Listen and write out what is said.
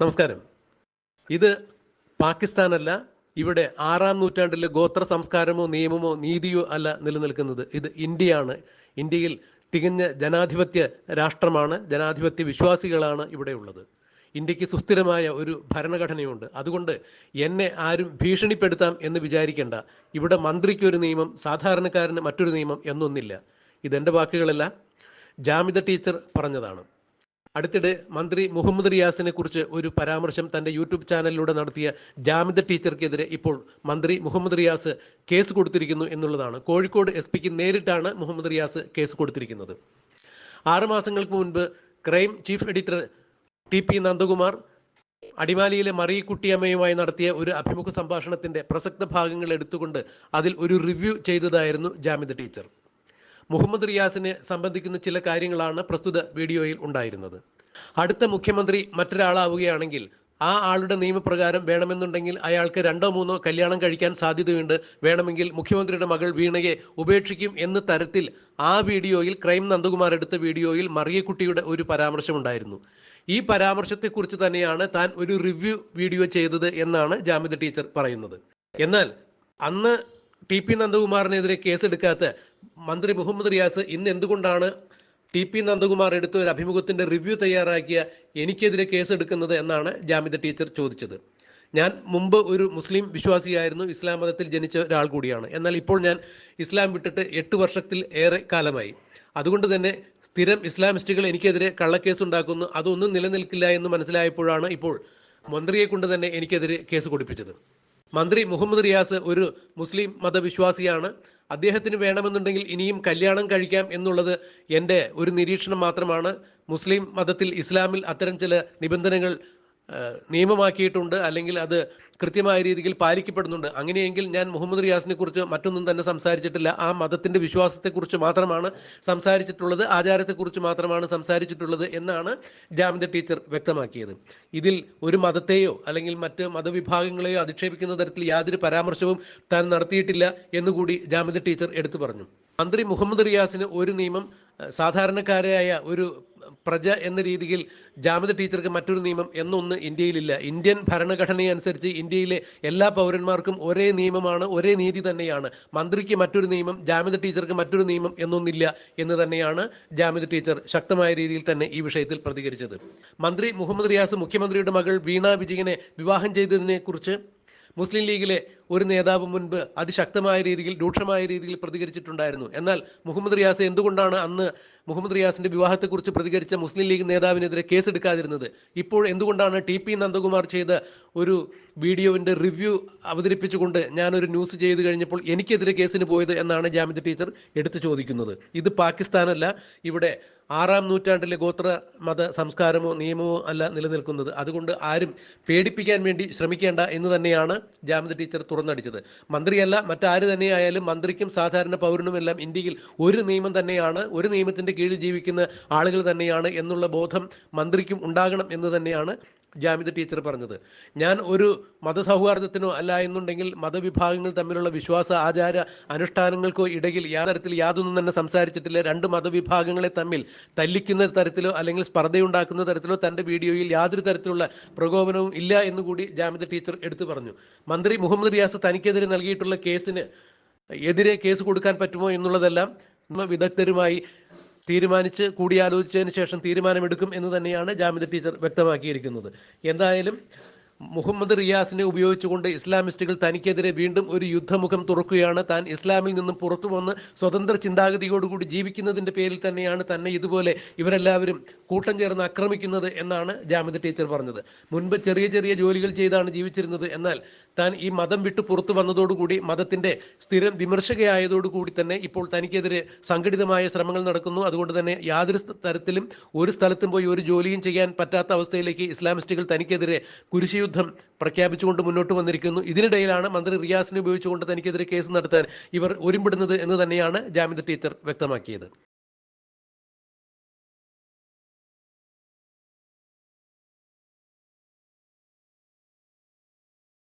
നമസ്കാരം. ഇത് പാകിസ്ഥാനല്ല ഇവിടെ ആറാം നൂറ്റാണ്ടിലെ ഗോത്ര സംസ്കാരമോ നിയമമോ നീതിയോ അല്ല നിലനിൽക്കുന്നത്. ഇത് ഇന്ത്യയാണ്. ഇന്ത്യയിൽ തികഞ്ഞ ജനാധിപത്യ രാഷ്ട്രമാണ് ജനാധിപത്യ വിശ്വാസികളാണ് ഇവിടെ ഉള്ളത്. ഇന്ത്യയ്ക്ക് സുസ്ഥിരമായ ഒരു ഭരണഘടനയുണ്ട്. അതുകൊണ്ട് എന്നെ ആരും ഭീഷണിപ്പെടുത്താം എന്ന് വിചാരിക്കേണ്ട. ഇവിടെ മന്ത്രിക്ക് ഒരു നിയമം സാധാരണക്കാരന് മറ്റൊരു നിയമം എന്നൊന്നില്ല. ഇതെന്റെ വാക്കുകളല്ല. ജാമിത ടീച്ചർ പറഞ്ഞതാണ്. അടുത്തിടെ മന്ത്രി മുഹമ്മദ് റിയാസിനെ കുറിച്ച് ഒരു പരാമർശം തന്റെ യൂട്യൂബ് ചാനലിലൂടെ നടത്തിയ ജാമിദ ടീച്ചർക്കെതിരെ ഇപ്പോൾ മന്ത്രി മുഹമ്മദ് റിയാസ് കേസ് കൊടുത്തിരിക്കുന്നു എന്നുള്ളതാണ്. കോഴിക്കോട് എസ് പിക്ക് നേരിട്ടാണ് മുഹമ്മദ് റിയാസ് കേസ് കൊടുത്തിരിക്കുന്നത്. ആറ് മാസങ്ങൾക്ക് മുൻപ് crime chief editor T P Nandakumar അടിമാലിയിലെ മറിയക്കുട്ടിയമ്മയുമായി നടത്തിയ ഒരു അഭിമുഖ സംഭാഷണത്തിന്റെ പ്രസക്ത ഭാഗങ്ങൾ എടുത്തുകൊണ്ട് അതിൽ ഒരു റിവ്യൂ ചെയ്തതായിരുന്നു ജാമിദ ടീച്ചർ. മുഹമ്മദ് റിയാസിനെ സംബന്ധിക്കുന്ന ചില കാര്യങ്ങളാണ് പ്രസ്തുത വീഡിയോയിൽ ഉണ്ടായിരുന്നത്. അടുത്ത മുഖ്യമന്ത്രി മറ്റൊരാളാവുകയാണെങ്കിൽ ആ ആളുടെ നിയമപ്രകാരം വേണമെന്നുണ്ടെങ്കിൽ അയാൾക്ക് രണ്ടോ മൂന്നോ കല്യാണം കഴിക്കാൻ സാധ്യതയുണ്ട്. വേണമെങ്കിൽ മുഖ്യമന്ത്രിയുടെ മകൾ വീണയെ ഉപേക്ഷിക്കും എന്ന തരത്തിൽ ആ വീഡിയോയിൽ ക്രൈം നന്ദകുമാർ എടുത്ത വീഡിയോയിൽ മറിയക്കുട്ടിയുടെ ഒരു പരാമർശമുണ്ടായിരുന്നു. ഈ പരാമർശത്തെക്കുറിച്ച് തന്നെയാണ് താൻ ഒരു റിവ്യൂ വീഡിയോ ചെയ്തത് എന്നാണ് ജാമ്യത ടീച്ചർ പറയുന്നത്. എന്നാൽ അന്ന് ടി പി നന്ദകുമാറിനെതിരെ കേസെടുക്കാത്ത മന്ത്രി മുഹമ്മദ് റിയാസ് ഇന്ന് എന്തുകൊണ്ടാണ് ടി പി നന്ദകുമാർ എടുത്ത ഒരു അഭിമുഖത്തിന്റെ റിവ്യൂ തയ്യാറാക്കിയ എനിക്കെതിരെ കേസെടുക്കുന്നത് എന്നാണ് ജാമിദ ടീച്ചർ ചോദിച്ചത്. ഞാൻ മുമ്പ് ഒരു മുസ്ലിം വിശ്വാസിയായിരുന്നു ഇസ്ലാം മതത്തിൽ ജനിച്ച ഒരാൾ കൂടിയാണ്. എന്നാൽ ഇപ്പോൾ ഞാൻ ഇസ്ലാം വിട്ടിട്ട് എട്ട് വർഷത്തിൽ ഏറെ കാലമായി. അതുകൊണ്ട് തന്നെ സ്ഥിരം ഇസ്ലാമിസ്റ്റുകൾ എനിക്കെതിരെ കള്ളക്കേസ് ഉണ്ടാക്കുന്നു അതൊന്നും നിലനിൽക്കില്ല എന്ന് മനസ്സിലായപ്പോഴാണ് ഇപ്പോൾ മന്ത്രിയെ കൊണ്ട് തന്നെ എനിക്കെതിരെ കേസ് കൊടുപ്പിച്ചത്. മന്ത്രി മുഹമ്മദ് റിയാസ് ഒരു മുസ്ലിം മതവിശ്വാസിയാണ്. അദ്ദേഹത്തിന് വേണമെന്നുണ്ടെങ്കിൽ ഇനിയും കല്യാണം കഴിക്കാം എന്നുള്ളത് എന്റെ ഒരു നിരീക്ഷണം മാത്രമാണ്. മുസ്ലിം മതത്തിൽ ഇസ്ലാമിൽ അത്തരം ചില നിബന്ധനകൾ നിയമമാക്കിയിട്ടുണ്ട് അല്ലെങ്കിൽ അത് കൃത്യമായ രീതിയിൽ പാലിക്കപ്പെടുന്നുണ്ട്. അങ്ങനെയെങ്കിൽ ഞാൻ മുഹമ്മദ് റിയാസിനെ കുറിച്ച് മറ്റൊന്നും തന്നെ സംസാരിച്ചിട്ടില്ല. ആ മതത്തിന്റെ വിശ്വാസത്തെക്കുറിച്ച് മാത്രമാണ് സംസാരിച്ചിട്ടുള്ളത്. ആചാരത്തെക്കുറിച്ച് മാത്രമാണ് സംസാരിച്ചിട്ടുള്ളത് എന്നാണ് ജാമ്യ ടീച്ചർ വ്യക്തമാക്കിയത്. ഇതിൽ ഒരു മതത്തെയോ അല്ലെങ്കിൽ മറ്റ് മതവിഭാഗങ്ങളെയോ അധിക്ഷേപിക്കുന്ന തരത്തിൽ യാതൊരു പരാമർശവും താൻ നടത്തിയിട്ടില്ല എന്നുകൂടി ജാമ്യ ടീച്ചർ എടുത്തു പറഞ്ഞു. മന്ത്രി മുഹമ്മദ് റിയാസിന് ഒരു നിയമം സാധാരണക്കാരായ ഒരു പ്രജ എന്ന രീതിയിൽ ജാമിദ ടീച്ചർക്ക് മറ്റൊരു നിയമം എന്നൊന്ന് ഇന്ത്യയിലില്ല. ഇന്ത്യൻ ഭരണഘടനയനുസരിച്ച് ഇന്ത്യയിലെ എല്ലാ പൗരന്മാർക്കും ഒരേ നിയമമാണ് ഒരേ നീതി തന്നെയാണ്. മന്ത്രിക്ക് മറ്റൊരു നിയമം ജാമിദ ടീച്ചർക്ക് മറ്റൊരു നിയമം എന്നൊന്നില്ല എന്ന് തന്നെയാണ് ജാമിദ ടീച്ചർ ശക്തമായ രീതിയിൽ തന്നെ ഈ വിഷയത്തിൽ പ്രതികരിച്ചത്. മന്ത്രി മുഹമ്മദ് റിയാസ് മുഖ്യമന്ത്രിയുടെ മകൾ വീണ വിജയനെ വിവാഹം ചെയ്തതിനെ കുറിച്ച് മുസ്ലിം ലീഗിലെ ഒരു നേതാവ് മുൻപ് അതിശക്തമായ രീതിയിൽ രൂക്ഷമായ രീതിയിൽ പ്രതികരിച്ചിട്ടുണ്ടായിരുന്നു. എന്നാൽ മുഹമ്മദ് റിയാസ് എന്തുകൊണ്ടാണ് അന്ന് മുഹമ്മദ് റിയാസിന്റെ വിവാഹത്തെക്കുറിച്ച് പ്രതികരിച്ച മുസ്ലിം ലീഗ് നേതാവിനെതിരെ കേസെടുക്കാതിരുന്നത്? ഇപ്പോൾ എന്തുകൊണ്ടാണ് ടി പി നന്ദകുമാർ ചെയ്ത ഒരു വീഡിയോവിന്റെ റിവ്യൂ അവതരിപ്പിച്ചുകൊണ്ട് ഞാനൊരു ന്യൂസ് ചെയ്തു കഴിഞ്ഞപ്പോൾ എനിക്കെതിരെ കേസിന് പോയത് എന്നാണ് ജാമിദ ടീച്ചർ എടുത്തു ചോദിക്കുന്നത്. ഇത് പാകിസ്ഥാനല്ല ഇവിടെ ആറാം നൂറ്റാണ്ടിലെ ഗോത്ര മത സംസ്കാരമോ നിയമമോ അല്ല നിലനിൽക്കുന്നത്. അതുകൊണ്ട് ആരും പേടിപ്പിക്കാൻ വേണ്ടി ശ്രമിക്കേണ്ട എന്ന് തന്നെയാണ് ജാമിദ ടീച്ചർ തുറന്നടിച്ചത്. മന്ത്രിയല്ല മറ്റാര് തന്നെയായാലും മന്ത്രിക്കും സാധാരണ പൗരനുമെല്ലാം ഇന്ത്യയിൽ ഒരു നിയമം തന്നെയാണ് ഒരു നിയമത്തിന്റെ കീഴിൽ ജീവിക്കുന്ന ആളുകൾ തന്നെയാണ് എന്നുള്ള ബോധം മന്ത്രിക്കും ഉണ്ടാകണം എന്ന് തന്നെയാണ് ജാമിദ ടീച്ചർ പറഞ്ഞത്. ഞാൻ ഒരു മതസൗഹാർദ്ദത്തിനോ അല്ല എന്നുണ്ടെങ്കിൽ മതവിഭാഗങ്ങൾ തമ്മിലുള്ള വിശ്വാസ ആചാര അനുഷ്ഠാനങ്ങൾക്കോ ഇടയിൽ യാതരത്തിൽ യാതൊന്നും തന്നെ സംസാരിച്ചിട്ടില്ല. രണ്ട് മതവിഭാഗങ്ങളെ തമ്മിൽ തല്ലിക്കുന്ന തരത്തിലോ അല്ലെങ്കിൽ സ്പർദ്ധയുണ്ടാക്കുന്ന തരത്തിലോ തന്റെ വീഡിയോയിൽ യാതൊരു തരത്തിലുള്ള പ്രകോപനവും ഇല്ല എന്നുകൂടി ജാമിദ ടീച്ചർ എടുത്തു പറഞ്ഞു. മന്ത്രി മുഹമ്മദ് റിയാസ് തനിക്കെതിരെ നൽകിയിട്ടുള്ള കേസിന് എതിരെ കേസ് കൊടുക്കാൻ പറ്റുമോ എന്നുള്ളതെല്ലാം വിദഗ്ധരുമായി തീരുമാനിച്ച് കൂടിയാലോചിച്ചതിന് ശേഷം തീരുമാനമെടുക്കും എന്ന് തന്നെയാണ് ജാമിദ ടീച്ചർ വ്യക്തമാക്കിയിരിക്കുന്നത്. എന്തായാലും മുഹമ്മദ് റിയാസിനെ ഉപയോഗിച്ചുകൊണ്ട് ഇസ്ലാമിസ്റ്റുകൾ തനിക്കെതിരെ വീണ്ടും ഒരു യുദ്ധമുഖം തുറക്കുകയാണ്. താൻ ഇസ്ലാമിൽ നിന്നും പുറത്തു വന്ന് സ്വതന്ത്ര ചിന്താഗതിയോടുകൂടി ജീവിക്കുന്നതിന്റെ പേരിൽ തന്നെയാണ് തന്നെ ഇതുപോലെ ഇവരെല്ലാവരും കൂട്ടം ചേർന്ന് ആക്രമിക്കുന്നത് എന്നാണ് ജാമിദ് ടീച്ചർ പറഞ്ഞത്. മുൻപ് ചെറിയ ചെറിയ ജോലികൾ ചെയ്താണ് ജീവിച്ചിരുന്നത്. എന്നാൽ താൻ ഈ മതം വിട്ടു പുറത്തു വന്നതോടുകൂടി മതത്തിന്റെ സ്ഥിരം വിമർശകയായതോടുകൂടി തന്നെ ഇപ്പോൾ തനിക്കെതിരെ സംഘടിതമായ ശ്രമങ്ങൾ നടക്കുന്നു. അതുകൊണ്ട് തന്നെ യാതൊരു തരത്തിലും ഒരു സ്ഥലത്തും പോയി ഒരു ജോലിയും ചെയ്യാൻ പറ്റാത്ത അവസ്ഥയിലേക്ക് ഇസ്ലാമിസ്റ്റുകൾ തനിക്കെതിരെ കുരിശുയുദ്ധം പ്രഖ്യാപിച്ചുകൊണ്ട് മുന്നോട്ട് വന്നിരിക്കുന്നു. ഇതിനിടയിലാണ് മന്ത്രി റിയാസിനെ ഉപയോഗിച്ചുകൊണ്ട് തനിക്കെതിരെ കേസ് നടത്താൻ ഇവർ ഒരുമ്പിടുന്നത് എന്ന് തന്നെയാണ് ജാമ്യത ടീച്ചർ വ്യക്തമാക്കിയത്.